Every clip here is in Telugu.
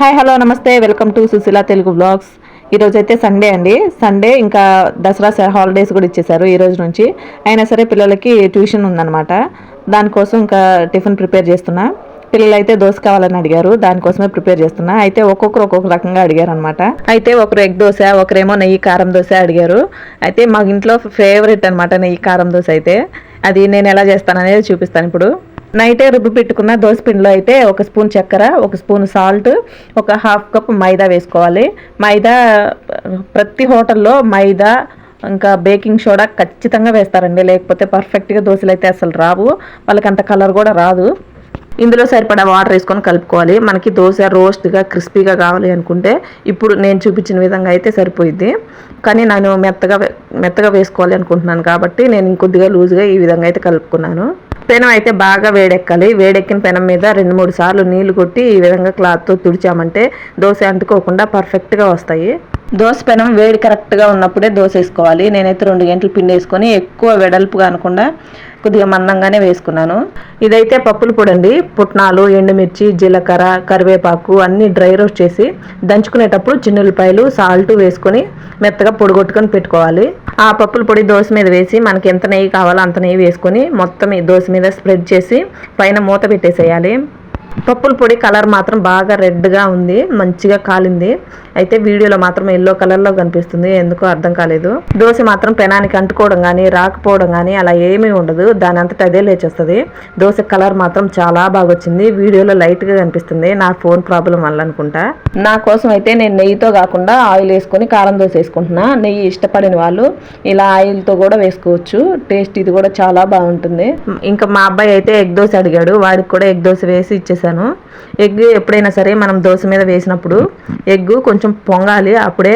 Hi hello namaste. Welcome to Sushila Telugu blogs. ఈరోజు అయితే సండే అండి. సండే ఇంకా దసరా సె- హాలిడేస్ కూడా ఇచ్చేశారు ఈ రోజు నుంచి. అయినా సరే పిల్లలకి ట్యూషన్ ఉందన్నమాట. దానికోసం ఇంకా టిఫిన్ ప్రిపేర్ చేస్తున్నా. పిల్లలు అయితే దోశ కావాలని అడిగారు. దానికోసమే ప్రిపేర్ చేస్తున్నా. అయితే ఒక్కొక్కరు ఒక్కొక్క రకంగా అడిగారు అనమాట అయితే ఒకరు ఎగ్ దోశ ఒకరేమో నెయ్యి కారం దోశ అడిగారు. అయితే మా ఇంట్లో ఫేవరెట్ అనమాట నెయ్యి కారం దోశ అయితే. అది నేను ఎలా చేస్తాననేది చూపిస్తాను ఇప్పుడు. నైటే రుబ్బి పెట్టుకున్న దోశ పిండిలో అయితే ఒక స్పూన్ చక్కెర ఒక స్పూన్ సాల్ట్ ఒక హాఫ్ కప్ మైదా వేసుకోవాలి. మైదా ప్రతి హోటల్లో మైదా ఇంకా బేకింగ్ సోడా ఖచ్చితంగా వేస్తారండి. లేకపోతే పర్ఫెక్ట్గా దోశలు అయితే అసలు రావు. వాళ్ళకి అంత కలర్ కూడా రాదు. ఇందులో సరిపడా వాటర్ వేసుకొని కలుపుకోవాలి. మనకి దోశ రోస్ట్గా క్రిస్పీగా కావాలి అనుకుంటే ఇప్పుడు నేను చూపించిన విధంగా అయితే సరిపోయిద్ది. కానీ నేను మెత్తగా మెత్తగా వేసుకోవాలి అనుకుంటున్నాను కాబట్టి నేను ఇంకొద్దిగా లూజ్గా ఈ విధంగా అయితే కలుపుకున్నాను. పెనం అయితే బాగా వేడెక్కాలి. వేడెక్కిన పెనం మీద రెండు మూడు సార్లు నీళ్ళు కొట్టి ఈ విధంగా క్లాత్తో తుడిచామంటే దోశ అంటుకోకుండా పర్ఫెక్ట్గా వస్తాయి. దోశ పెనం వేడి కరెక్ట్గా ఉన్నప్పుడే దోశ వేసుకోవాలి నేనైతే రెండు గంటలు పిండి వేసుకొని ఎక్కువ వెడల్పుగా అనకుండా కొద్దిగా మందంగానే వేసుకున్నాను. ఇదైతే పప్పుల పొడి అండి పుట్నాలు ఎండుమిర్చి జీలకర్ర కరివేపాకు అన్ని డ్రై రోస్ట్ చేసి దంచుకునేటప్పుడు చిన్నులపాయలు సాల్ట్ వేసుకొని మెత్తగా పొడిగొట్టుకొని పెట్టుకోవాలి. ఆ పప్పుల పొడి దోశ మీద వేసి మనకి ఎంత నెయ్యి కావాలో అంత నెయ్యి వేసుకొని మొత్తం ఈ దోశ మీద స్ప్రెడ్ చేసి పైన మూత పెట్టేసేయాలి. పప్పుల పొడి కలర్ మాత్రం బాగా రెడ్గా ఉంది మంచిగా కాలింది. అయితే వీడియోలో మాత్రం ఎల్లో కలర్లో కనిపిస్తుంది. ఎందుకో అర్థం కాలేదు. దోశ మాత్రం పెనానికి అంటుకోవడం కానీ రాకపోవడం కానీ అలా ఏమీ ఉండదు. దాని అంతటా అదే లేచొస్తుంది. దోశ కలర్ మాత్రం చాలా బాగా వచ్చింది వీడియోలో లైట్గా కనిపిస్తుంది. నా ఫోన్ ప్రాబ్లం వల్ల అనుకుంటా. నా కోసం అయితే నేను నెయ్యితో కాకుండా ఆయిల్ వేసుకొని కారం దోశ వేసుకుంటున్నా. నెయ్యి ఇష్టపడిన వాళ్ళు ఇలా ఆయిల్తో కూడా వేసుకోవచ్చు. టేస్ట్ ఇది కూడా చాలా బాగుంటుంది. ఇంకా మా అబ్బాయి అయితే ఎగ్ దోశ అడిగాడు. వాడికి కూడా ఎగ్ దోశ వేసి ఇచ్చేసాను. ఎగ్ ఎప్పుడైనా సరే మనం దోశ మీద వేసినప్పుడు ఎగ్ కొంచెం పొంగాలి. అప్పుడే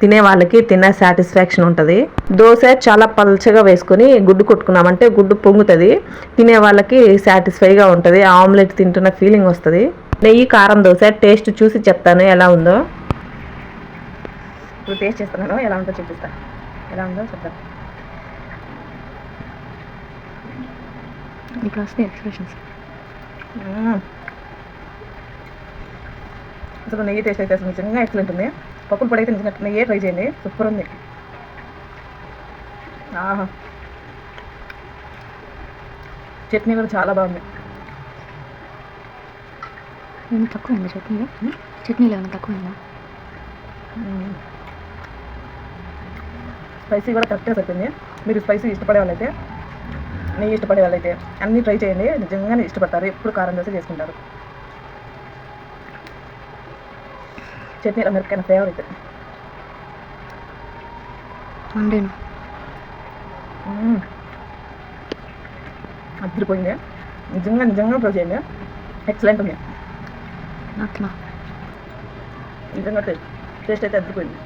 తినే వాళ్ళకి తినే సాటిస్ఫాక్షన్ ఉంటుంది. దోశ చాలా పల్చగా వేసుకొని గుడ్డు కొట్టుకున్నామంటే గుడ్డు పొంగుతుంది. తినే వాళ్ళకి సాటిస్ఫైగా ఉంటుంది. ఆమ్లెట్ తింటున్న ఫీలింగ్ వస్తుంది. నెయ్యి కారం దోశ టేస్ట్ చూసి చెప్తాను. ఎలా ఉందో. ఇప్పుడు టేస్ట్ చేస్తున్నాను. ఎలా ఉందో చూపిస్తాను. ఎలా ఉందో చెప్తాను. ఎక్స్ప్రెషన్స్. అసలు నెయ్యి టేస్ట్ అయితే అసలు నిజంగా ఎక్సలెంట్ ఉంది. పప్పుల పొడి అయితే నిజంగా నెయ్యే ట్రై చేయండి. సూపర్ ఉంది. ఆహా. చట్నీ కూడా చాలా బాగుంది. తక్కువ ఉందా చట్నీలో చట్నీలో ఏమైనా తక్కువ ఉందా? స్పైసీ కూడా కరెక్ట్గా సరిపోయింది. మీరు స్పైసీ ఇష్టపడే వాళ్ళైతే నెయ్యి ఇష్టపడే వాళ్ళైతే అన్నీ ట్రై చేయండి. నిజంగానే ఇష్టపడతారు. ఎప్పుడు కారం దోశ చేసుకుంటారు. చట్నీలో మిరపకాయ ఫేవరెట్ వండేను మ్మ్. అదిరిపోయింది నిజంగా నిజంగా ట్రై చేయండి. ఎక్సలెంట్ ఉంది. నిజంగా టేస్ట్ అయితే అదిరిపోయింది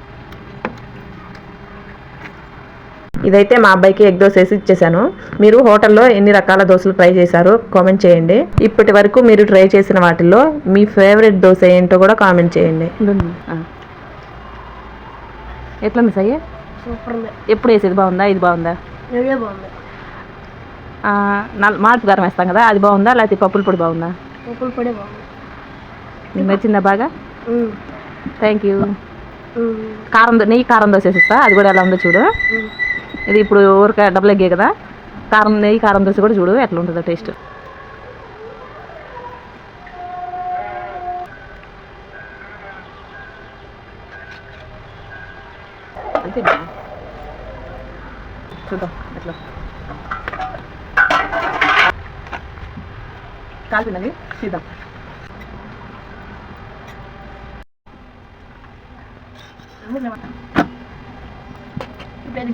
ఇదైతే మా అబ్బాయికి ఎగ్ దోశ వేసి ఇచ్చేసాను. మీరు హోటల్లో ఎన్ని రకాల దోశలు ట్రై చేశారో కామెంట్ చేయండి. ఇప్పటి వరకు మీరు ట్రై చేసిన వాటిల్లో మీ ఫేవరెట్ దోశ ఏంటో కూడా కామెంట్ చేయండి. ఎట్లా మిస్ అయ్యే? సూపర్ ఉంది ఎప్పుడు వేసేది బాగుందా? ఇది బాగుందా? ఇదే బాగుంది. ఆ, నల్- మార్పు కారం వేస్తాం కదా అది బాగుందా? లేకపోతే పప్పుల పొడి బాగుందా? పప్పుల పొడి బాగుంది. నచ్చిందా బాగా? Thank you. కారం దో- నెయ్యి కారం దోశ వేసిస్తా అది కూడా ఎలా ఉందో చూడు. ఇది ఇప్పుడు ఊరిక డబుల్ ఎగ్గే కదా? కారం నెయ్యి కారం దోశ కూడా చూడు ఎట్లా ఉంటుందో టేస్ట్ అంతేనా? చూద్దాం ఎట్లా? కాల్పిందండి చూద్దాం ఇప్పుడు